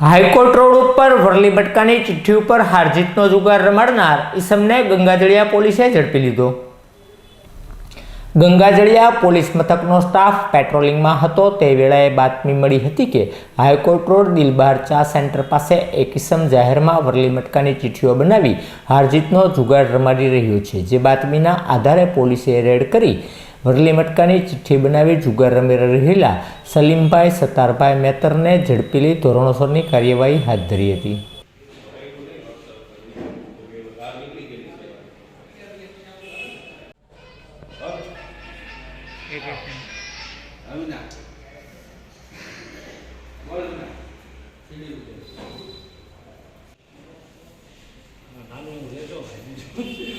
High court road ઉપર વરલી બટકાની ચિઠ્ઠી ઉપર હારજીતનો જુગાર રમાડનાર ઈસમને ગંગાજળિયા પોલીસે ઝડપી લીધો. ગંગાજળિયા પોલીસ મથકનો સ્ટાફ પેટ્રોલિંગમાં હતો. તે વેળાએ બાતમી મળી હતી કે હાઈકોર્ટ રોડ દિલબાર ચા સેન્ટર પાસે એક ઇસમ જાહેરમાં વરલી મટકાની ચિઠ્ઠીઓ બનાવી હારજીતનો જુગાર રમાડી રહ્યો છે. જે બાતમીના આધારે પોલીસે રેડ કરી વરલી મટકાની ચિઠ્ઠી બનાવી જુગાર રમી રહેલા સલીમભાઈ સતારભાઈ મેતરને ઝડપી લઈ ધોરણોસરની કાર્યવાહી હાથ ધરી હતી. નાનું